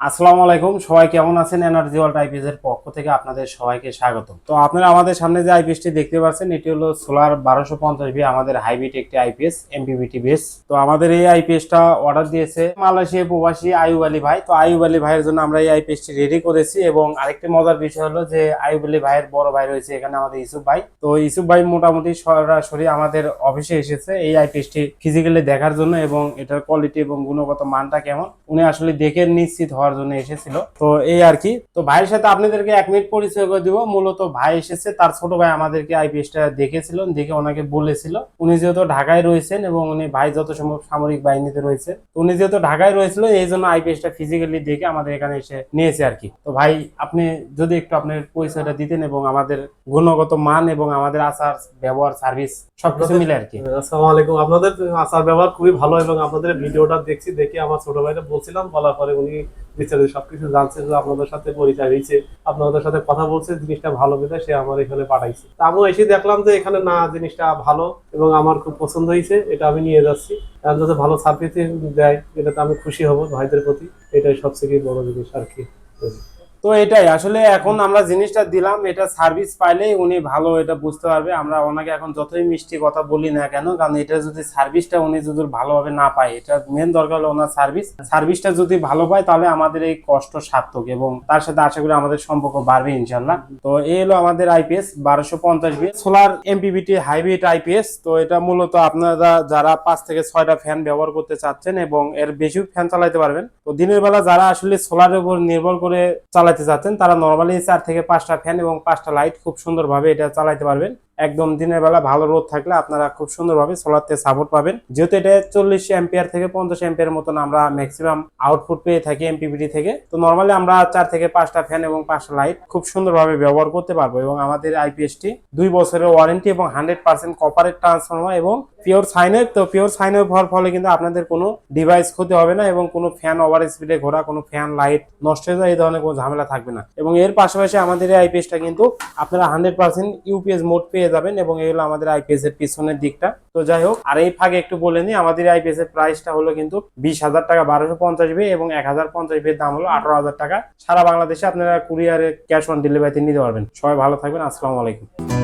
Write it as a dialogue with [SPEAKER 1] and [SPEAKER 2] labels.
[SPEAKER 1] আসসালামু আলাইকুম, সবাই কেমন আছেন? এনার্জি ওয়ার্ল্ড আইপিএস এর পক্ষ থেকে আপনাদের সবাইকে স্বাগত তো আপনারা আমাদের সামনে যে আইপিএসটি দেখতে পাচ্ছেন, এটি হলো সোলার বারোশো পঞ্চাশ বি আমাদের হাইব্রিড একটি আইপিএস এমপিবিটি বেস তো আমাদের এই আইপিএসটা অর্ডার দিয়েছে মালয়েশিয়া প্রবাসী আয়ুব আলী ভাই। তো আয়ুব আলী ভাইয়ের জন্য আমরা এই আইপিএসটি রেডি করেছি এবং আরেকটি মজার বিষয় হলো যে আয়ুব আলী ভাইয়ের বড় ভাই রয়েছে এখানে আমাদের ইসুফ ভাই। তো ইসুফ ভাই মোটামুটি সরাসরি আমাদের অফিসে এসেছে এই আইপিএসটি ফিজিক্যালি দেখার জন্য এবং এটার কোয়ালিটি এবং গুণগত মানটা কেমন, উনি আসলে দেখে নিশ্চিত হওয়ার জন্য এসেছিল। তো এই আর কি। তো ভাইয়ের সাথে আপনাদেরকে এক মিনিট পরিচয় করে দিব। মূলত ভাই এসেছে, তার ছোট ভাই আমাদেরকে আইপিএসটা দেখেছিলেন দেখে ওনাকে বলেছিল। উনি যেহেতু ঢাকায় রয়েছেন এবং উনি ভাই যত সম্ভব সামরিক বাহিনীতে রয়েছে উনি যেহেতু ঢাকায় রয়েছিল, এই জন্য আইপিএসটা ফিজিক্যালি দেখে আমাদের এখানে এসে নিয়েছে আর কি। তো ভাই, আপনি যদি একটু আপনার পরিচয়টা দিতেন এবং আমাদের গুণগত মান এবং আমাদের আচার, ব্যবহার সার্ভিস সবকিছু মিলে আর কি।
[SPEAKER 2] আসসালামু আলাইকুম। আপনাদের আচার, ব্যবহার খুবই ভালো এবং আপনাদের ভিডিওটা দেখছি, দেখে আমার ছোট ভাইটা বলছিলাম, বলার পরে উনি বিস্তারিত সবকিছু জানছে আপনাদের সাথে পরিচয় হয়েছে, আপনাদের সাথে কথা বলছে, জিনিসটা ভালো বেঁধে সে আমার এখানে পাঠাইছে। তা আমিও এসে দেখলাম যে এখানে না, জিনিসটা ভালো এবং আমার খুব পছন্দ হয়েছে, এটা আমি নিয়ে যাচ্ছি। যাতে ভালো সার্ভিস দেয়, এটাতে আমি খুশি হব ভাইদের প্রতি, এটাই সবথেকে বড় জিনিস আর কি।
[SPEAKER 1] তো এটাই, আসলে এখন আমরা জিনিসটা দিলাম, এটা সার্ভিস পাইলেই উনি ভালো, এটা বুঝতে পারবে। আমরা ওনাকে এখন যতই মিষ্টি কথা বলি না কেন, কারণ এটা যদি সার্ভিসটা উনি যদি ভালোভাবে না পায়, এটা মেন দরকার হলো ওনার সার্ভিস সার্ভিসটা যদি ভালো পায়, তাহলে আমাদের এই কষ্ট সার্থক এবং তার সাথে আশা করি আমাদের সম্পর্ক বাড়বে ইনশাল্লাহ তো এই হলো আমাদের আইপিএস বারোশো পঞ্চাশ B solar MPPT hybrid IPS তো এটা মূলত আপনারা যারা পাঁচ থেকে ছয়টা ফ্যান ব্যবহার করতে চাচ্ছেন এবং এর বেশি ফ্যান চালাইতে পারবেন। তো দিনের বেলা যারা আসলে সোলারের উপর নির্ভর করে চালাতে চাচ্ছেন তারা নর্মালি চার থেকে পাঁচটা ফ্যান এবং পাঁচটা লাইট খুব সুন্দরভাবে এটা চালাইতে পারবেন। একদম দিনের বেলা ভালো রোদ থাকলে আপনারা খুব সুন্দরভাবে সোলারতে সাপোর্ট পাবেন। যেহেতু এটা চল্লিশ এম্পিয়ার থেকে পঞ্চাশ এম্পিয়ার মতন আমরা ম্যাক্সিমাম আউটপুট পেয়ে থাকি এমপিপিটি থেকে। তো নর্মালি আমরা চার থেকে পাঁচটা ফ্যান এবং পাঁচটা লাইট খুব সুন্দরভাবে ব্যবহার করতে পারব এবং আমাদের আইপিএসটি দুই বছরের ওয়ারেন্টি এবং হান্ড্রেড পার্সেন্ট কপারেট ট্রান্সফর্মার এবং পিওর সাইনের তো পিওর সাইনের হওয়ার ফলে কিন্তু আপনাদের কোনো ডিভাইস ক্ষতি হবে না এবং কোনো ফ্যান ওভার স্পিডে ঘোরা, কোনো ফ্যান লাইট নষ্ট হয়ে যায়, এই ধরনের কোনো ঝামেলা থাকবে না। এবং এর পাশাপাশি আমাদের এই আইপিএসটা কিন্তু আপনারা হান্ড্রেড পার্সেন্ট ইউপিএস মোড যাবেন এবং এই হলো আমাদের আইপিএস এর পিছনের দিকটা। তো যাই হোক, আর এই ফাঁকে একটু বলে নিই, আমাদের আইপিএস এর প্রাইসটা হলো কিন্তু বিশ হাজার টাকা, বারোশো পঞ্চাশ বি এবং এক হাজার পঞ্চাশ বির দাম হলো আঠারো হাজার টাকা। সারা বাংলাদেশে আপনারা কুরিয়ারে ক্যাশ অন ডেলিভারিতে নিতে পারবেন। সবাই ভালো থাকবেন, আসসালামু আলাইকুম।